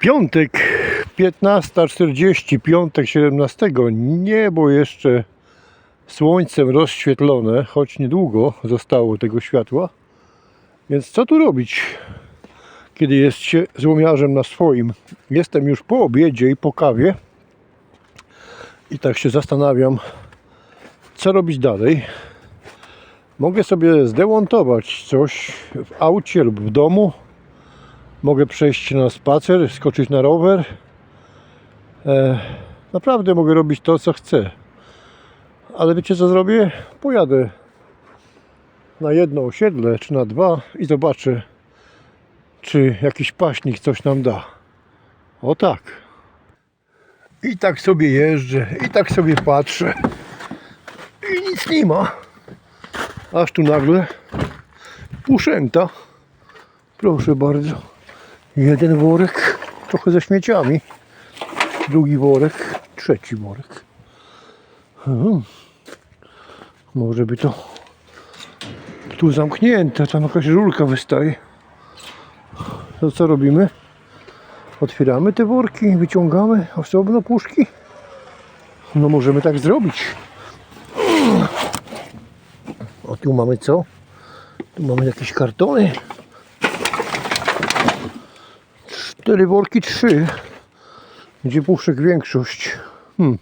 Piątek 15.40, piątek 17. Niebo jeszcze słońcem rozświetlone, choć niedługo zostało tego światła. Więc co tu robić, kiedy jest się złomiarzem na swoim? Jestem już po obiedzie i po kawie. I tak się zastanawiam, co robić dalej. Mogę sobie zdemontować coś w aucie lub w domu. Mogę przejść na spacer, skoczyć na rower. E, naprawdę mogę robić to, co chcę. Ale wiecie, co zrobię? Pojadę na jedno osiedle czy na dwa i zobaczę, czy jakiś paśnik coś nam da. O tak. I tak sobie jeżdżę, i tak sobie patrzę. I nic nie ma. Aż tu nagle puszęta. Proszę bardzo. Jeden worek, trochę ze śmieciami. Drugi worek, trzeci worek. Hmm. Może by to tu zamknięte, tam jakaś rurka wystaje. To co robimy? Otwieramy te worki, wyciągamy osobno puszki. No możemy tak zrobić. O tu mamy co? Tu mamy jakieś kartony. Cztery worki, trzy. Gdzie puszek większość. Hmm.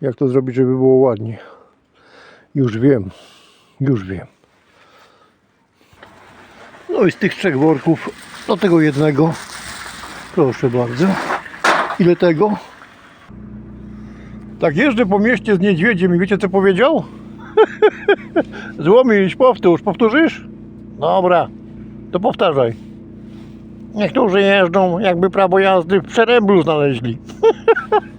Jak to zrobić, żeby było ładnie? Już wiem. Już wiem. No i z tych trzech worków do tego jednego. Proszę bardzo. Ile tego? Tak jeżdżę po mieście z niedźwiedziem i wiecie co powiedział? Złomić, powtórz, powtórzysz? Dobra, to powtarzaj. Niektórzy jeżdżą, jakby prawo jazdy w przeręblu znaleźli.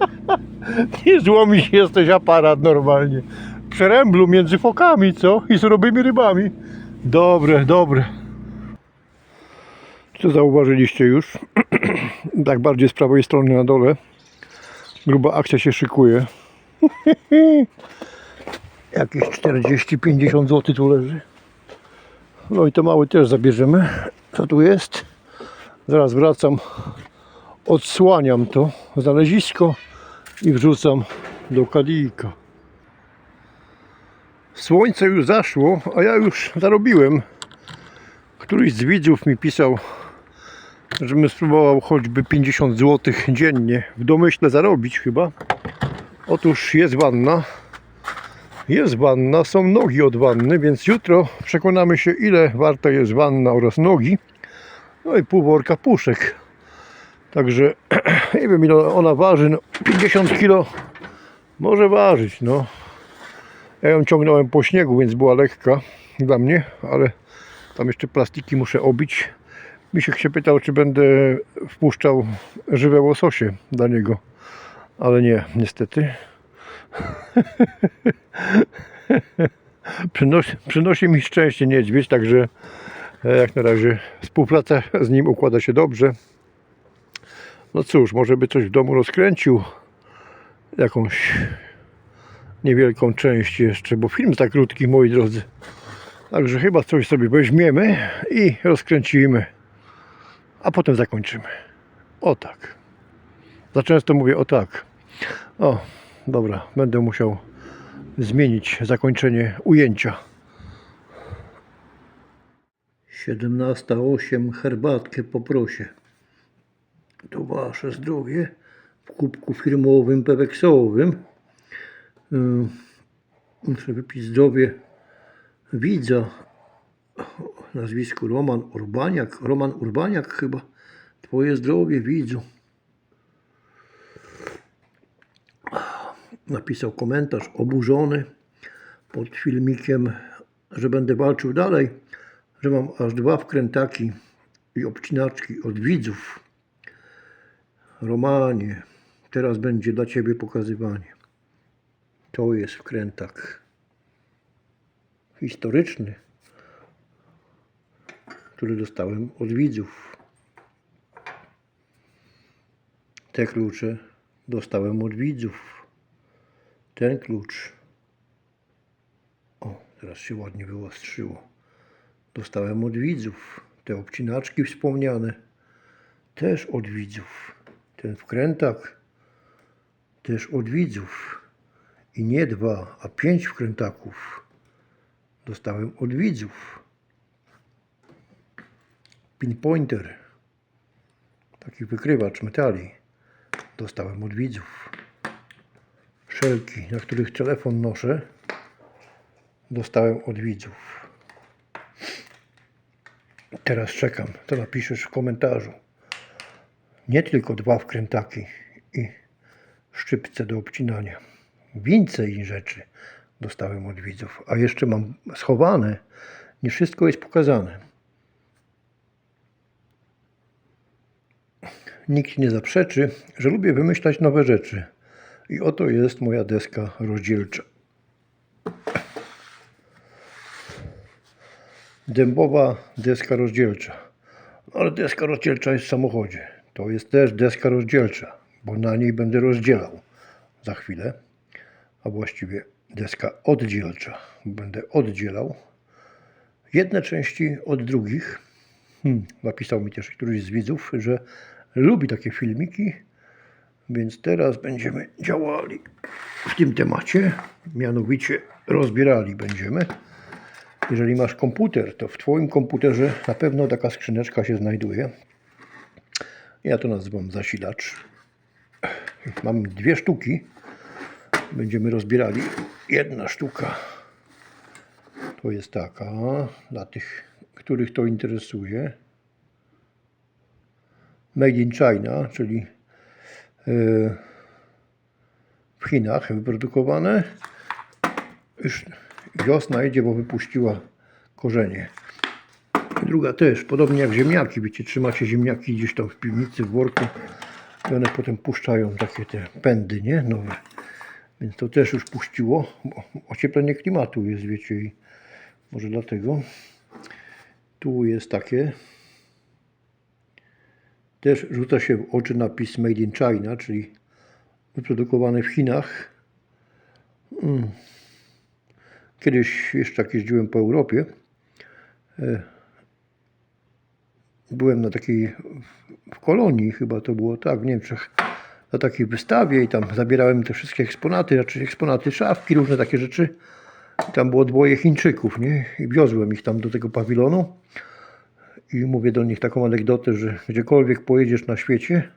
Nie złomić jesteś aparat normalnie. W przeręblu między fokami, co? I surowymi rybami. Dobre, dobre. Co zauważyliście już? tak bardziej z prawej strony na dole. Gruba akcja się szykuje. Jakieś 40-50 zł tu leży. No i to mały też zabierzemy. Co tu jest? Zaraz wracam. Odsłaniam to znalezisko i wrzucam do kadijka. Słońce już zaszło, a ja już zarobiłem. Któryś z widzów mi pisał, żebym spróbował choćby 50 zł dziennie w domyśle zarobić chyba. Otóż jest wanna. Jest wanna, są nogi od wanny, więc jutro przekonamy się ile warta jest wanna oraz nogi. No i pół worka puszek. Także nie wiem ile ona waży, no 50 kg może ważyć, no. Ja ją ciągnąłem po śniegu, więc była lekka dla mnie, ale tam jeszcze plastiki muszę obić. Misiek się pytał, czy będę wpuszczał żywe łososie dla niego, ale nie, niestety. przynosi, przynosi mi szczęście niedźwiedź, także jak na razie współpraca z nim układa się dobrze. No cóż, może by coś w domu rozkręcił, jakąś niewielką część jeszcze, bo film za krótki, moi drodzy. Także chyba coś sobie weźmiemy i rozkręcimy, a potem zakończymy. O tak. Za często mówię o tak. O, dobra, będę musiał zmienić zakończenie ujęcia. 17.08 herbatkę poproszę. To wasze zdrowie w kubku firmowym, peweksowym. Yy, Muszę wypić zdrowie widza o nazwisku Roman Urbaniak. Roman Urbaniak chyba. Twoje zdrowie widzu. Napisał komentarz oburzony pod filmikiem, że będę walczył dalej, że mam aż dwa wkrętaki i obcinaczki od widzów. Romanie, teraz będzie dla Ciebie pokazywanie. To jest wkrętak historyczny, który dostałem od widzów. Te klucze dostałem od widzów. Ten klucz. O, teraz się ładnie wyostrzyło. Dostałem od widzów. Te obcinaczki wspomniane Też od widzów. Ten wkrętak też od widzów. I nie dwa, a pięć wkrętaków dostałem od widzów. Pinpointer, taki wykrywacz metali, dostałem od widzów. Szelki, na których telefon noszę, dostałem od widzów. Teraz czekam, to napiszesz w komentarzu. Nie tylko dwa wkrętaki i szczypce do obcinania. Więcej rzeczy dostałem od widzów, a jeszcze mam schowane. Nie wszystko jest pokazane. Nikt nie zaprzeczy, że lubię wymyślać nowe rzeczy. I oto jest moja deska rozdzielcza. Dębowa deska rozdzielcza. Ale deska rozdzielcza jest w samochodzie. To jest też deska rozdzielcza, bo na niej będę rozdzielał za chwilę. A właściwie deska oddzielcza. Będę oddzielał jedne części od drugich. Hmm, napisał mi też któryś z widzów, że lubi takie filmiki, więc teraz będziemy działali w tym temacie. Mianowicie rozbierali będziemy. Jeżeli masz komputer, to w Twoim komputerze na pewno taka skrzyneczka się znajduje. Ja to nazywam zasilacz. Mam dwie sztuki. Będziemy rozbierali. Jedna sztuka to jest taka, dla tych, których to interesuje. Made in China, czyli e, w Chinach wyprodukowane. Już wiosna idzie, bo wypuściła korzenie. Druga też, podobnie jak ziemniaki. Wiecie, trzymacie ziemniaki gdzieś tam w piwnicy, w worku i one potem puszczają takie te pędy, nie? Nowe. Więc to też już puściło. Bo ocieplenie klimatu jest, wiecie, i może dlatego. Tu jest takie. Też rzuca się w oczy napis Made in China, czyli wyprodukowane w Chinach. Mm. Kiedyś jeszcze jak jeździłem po Europie, e, byłem na takiej w kolonii, chyba to było tak, w Niemczech, na takiej wystawie i tam zabierałem te wszystkie eksponaty, znaczy eksponaty, szafki, różne takie rzeczy. I tam było dwoje Chińczyków, nie? I wiozłem ich tam do tego pawilonu i mówię do nich taką anegdotę, że gdziekolwiek pojedziesz na świecie,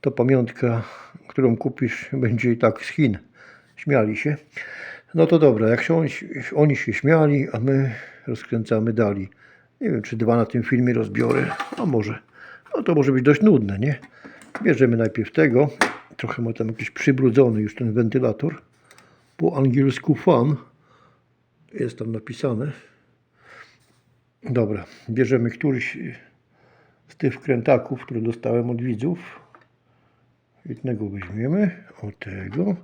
to pamiątka, którą kupisz, będzie i tak z Chin. Śmiali się. No to dobra, jak się oni, oni się śmiali, a my rozkręcamy dalej. Nie wiem, czy dwa na tym filmie rozbiorę, a może. No to może być dość nudne, nie? Bierzemy najpierw tego. Trochę ma tam jakiś przybrudzony już ten wentylator. Po angielsku fan. Jest tam napisane. Dobra, bierzemy któryś z tych wkrętaków, które dostałem od widzów. Jednego weźmiemy, o tego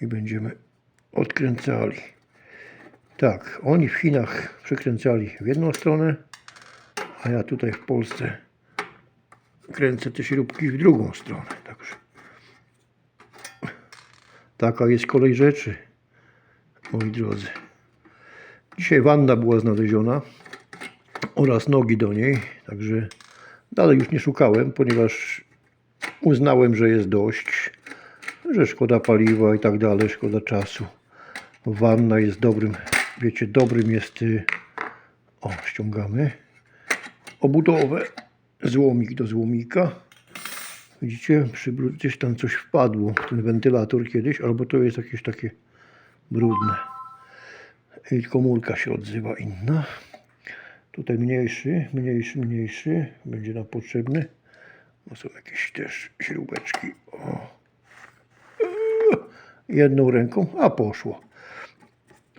i będziemy odkręcali. Tak, oni w Chinach przykręcali w jedną stronę, a ja tutaj w Polsce kręcę te śrubki w drugą stronę. Także taka jest kolej rzeczy, moi drodzy. Dzisiaj wanna była znaleziona oraz nogi do niej, także dalej już nie szukałem, ponieważ uznałem, że jest dość, że szkoda paliwa i tak dalej, szkoda czasu. Wanna jest dobrym, wiecie, dobrym jest, y, o, ściągamy, obudowę, złomik do złomika. Widzicie, przybru- gdzieś tam coś wpadło ten wentylator kiedyś, albo to jest jakieś takie brudne. I komórka się odzywa inna. Tutaj mniejszy, mniejszy, mniejszy. Będzie nam potrzebny. No są jakieś też śrubeczki. O. Jedną ręką, a poszło.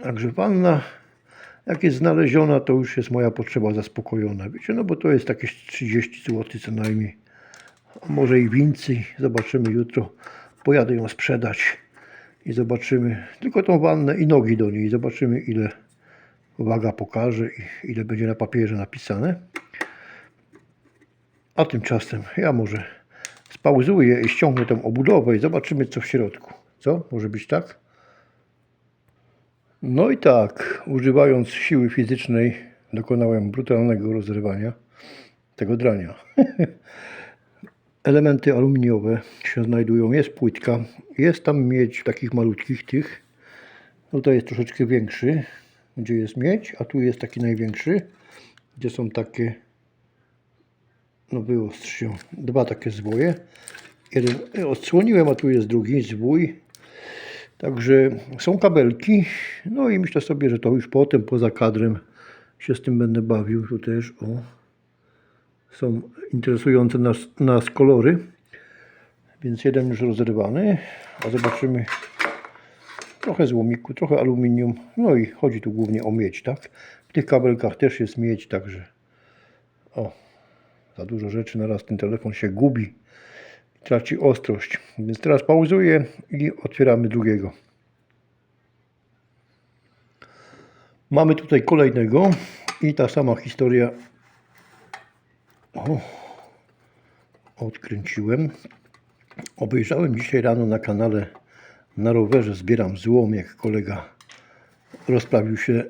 Także wanna, jak jest znaleziona, to już jest moja potrzeba zaspokojona. Wiecie, no bo to jest jakieś 30 zł co najmniej. A może i więcej. Zobaczymy jutro. Pojadę ją sprzedać i zobaczymy tylko tą wannę i nogi do niej. Zobaczymy ile waga pokaże i ile będzie na papierze napisane. A tymczasem ja może spauzuję i ściągnę tą obudowę i zobaczymy co w środku. Co? Może być tak? No i tak, używając siły fizycznej dokonałem brutalnego rozrywania. tego drania. Elementy aluminiowe się znajdują. Jest płytka, jest tam miedź takich malutkich tych. Tutaj jest troszeczkę większy, gdzie jest miedź, a tu jest taki największy, gdzie są takie, no wyostrzą, dwa takie zwoje. Jeden odsłoniłem, a tu jest drugi zwój. Także są kabelki, no i myślę sobie, że to już potem, poza kadrem się z tym będę bawił. Tu też, o, są interesujące nas, nas kolory. Więc jeden już rozerwany, a zobaczymy trochę złomiku, trochę aluminium. No i chodzi tu głównie o miedź, tak? W tych kabelkach też jest miedź, także o, za dużo rzeczy naraz ten telefon się gubi, traci ostrość. Więc teraz pauzuję i otwieramy drugiego. Mamy tutaj kolejnego i ta sama historia. O, odkręciłem. Obejrzałem dzisiaj rano na kanale na rowerze zbieram złom, jak kolega rozprawił się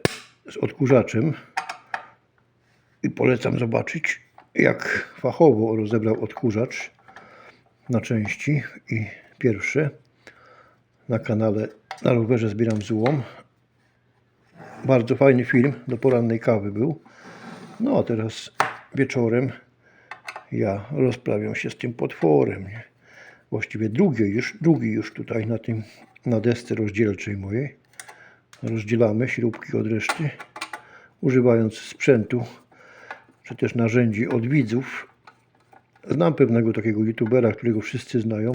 z odkurzaczem. I polecam zobaczyć, jak fachowo rozebrał odkurzacz na części. I pierwsze na kanale na rowerze zbieram złom. Bardzo fajny film, do porannej kawy był. No a teraz wieczorem ja rozprawiam się z tym potworem. Nie? Właściwie drugi już, drugi już tutaj na tym, na desce rozdzielczej mojej. Rozdzielamy śrubki od reszty, używając sprzętu, czy też narzędzi od widzów. Znam pewnego takiego youtubera, którego wszyscy znają.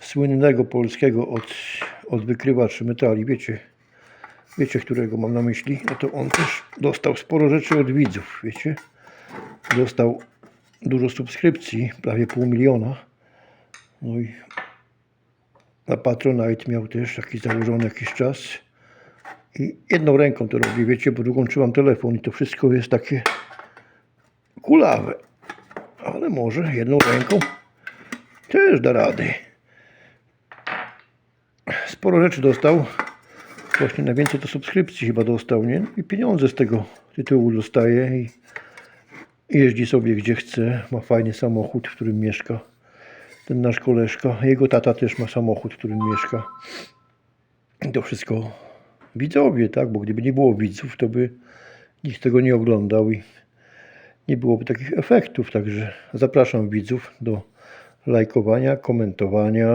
Słynnego polskiego od, od wykrywaczy metali. Wiecie, wiecie, którego mam na myśli? No to on też dostał sporo rzeczy od widzów, wiecie. Dostał dużo subskrypcji, prawie pół miliona. No i na Patronite miał też taki założony jakiś czas. I jedną ręką to robię, wiecie, bo drugą telefon i to wszystko jest takie kulawe. Ale może jedną ręką też da rady. Sporo rzeczy dostał. Właśnie najwięcej to subskrypcji chyba dostał, nie? I pieniądze z tego tytułu dostaje i jeździ sobie gdzie chce. Ma fajny samochód, w którym mieszka ten nasz koleżka. Jego tata też ma samochód, w którym mieszka. I to wszystko widzowie, tak? Bo gdyby nie było widzów, to by nikt tego nie oglądał i nie byłoby takich efektów. Także zapraszam widzów do lajkowania, komentowania,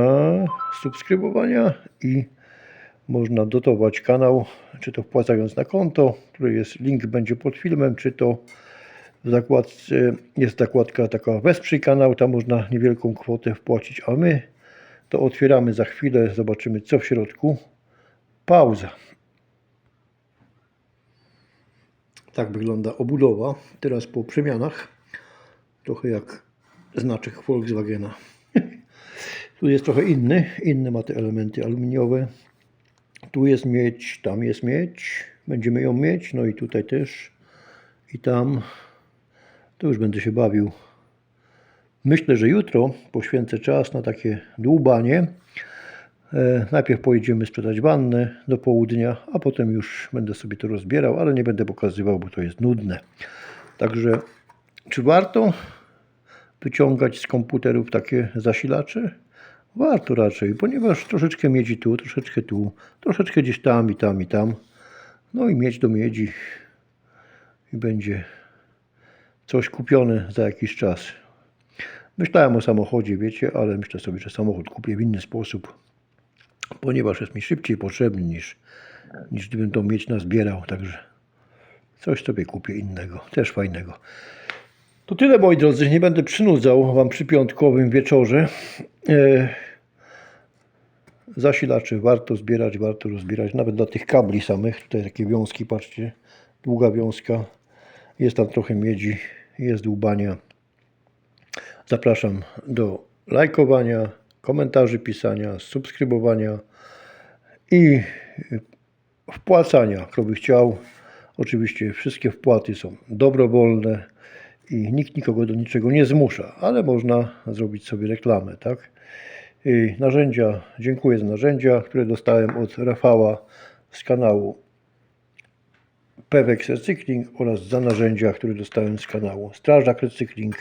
subskrybowania i można dotować kanał, czy to wpłacając na konto, który jest, link będzie pod filmem, czy to w zakładce jest zakładka taka wesprzyj kanał, tam można niewielką kwotę wpłacić, a my to otwieramy za chwilę, zobaczymy co w środku. Pauza. Tak wygląda obudowa. Teraz po przemianach, trochę jak znaczek Volkswagena. tu jest trochę inny, inne ma te elementy aluminiowe. Tu jest miedź, tam jest miedź, będziemy ją mieć, no i tutaj też i tam. To już będę się bawił. Myślę, że jutro poświęcę czas na takie dłubanie. E, najpierw pojedziemy sprzedać wannę do południa, a potem już będę sobie to rozbierał, ale nie będę pokazywał, bo to jest nudne. Także czy warto wyciągać z komputerów takie zasilacze? Warto raczej, ponieważ troszeczkę miedzi tu, troszeczkę tu, troszeczkę gdzieś tam i tam i tam. No i miedź do miedzi i będzie coś kupione za jakiś czas. Myślałem o samochodzie, wiecie, ale myślę sobie, że samochód kupię w inny sposób, ponieważ jest mi szybciej potrzebny niż, niż gdybym to mieć nazbierał, także coś sobie kupię innego, też fajnego. To tyle moi drodzy, nie będę przynudzał Wam przy piątkowym wieczorze. E, zasilacze warto zbierać, warto rozbierać, nawet dla tych kabli samych. Tutaj takie wiązki, patrzcie, długa wiązka. Jest tam trochę miedzi, jest dłubania. Zapraszam do lajkowania, komentarzy pisania, subskrybowania i wpłacania, kto by chciał. Oczywiście wszystkie wpłaty są dobrowolne i nikt nikogo do niczego nie zmusza, ale można zrobić sobie reklamę, tak? I narzędzia, dziękuję za narzędzia, które dostałem od Rafała z kanału Pewex Recykling oraz za narzędzia, które dostałem z kanału Strażak Recykling.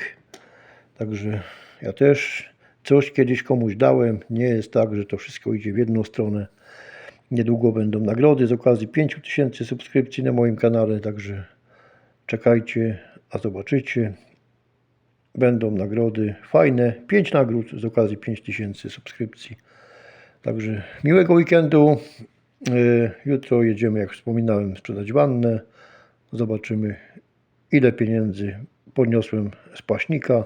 Także ja też coś kiedyś komuś dałem. Nie jest tak, że to wszystko idzie w jedną stronę. Niedługo będą nagrody z okazji 5000 subskrypcji na moim kanale, także czekajcie, a zobaczycie. Będą nagrody fajne. 5 nagród z okazji 5000 subskrypcji. Także miłego weekendu. Yy, Jutro jedziemy, jak wspominałem, sprzedać wannę. Zobaczymy, ile pieniędzy podniosłem z paśnika.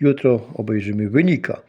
Jutro obejrzymy wynika.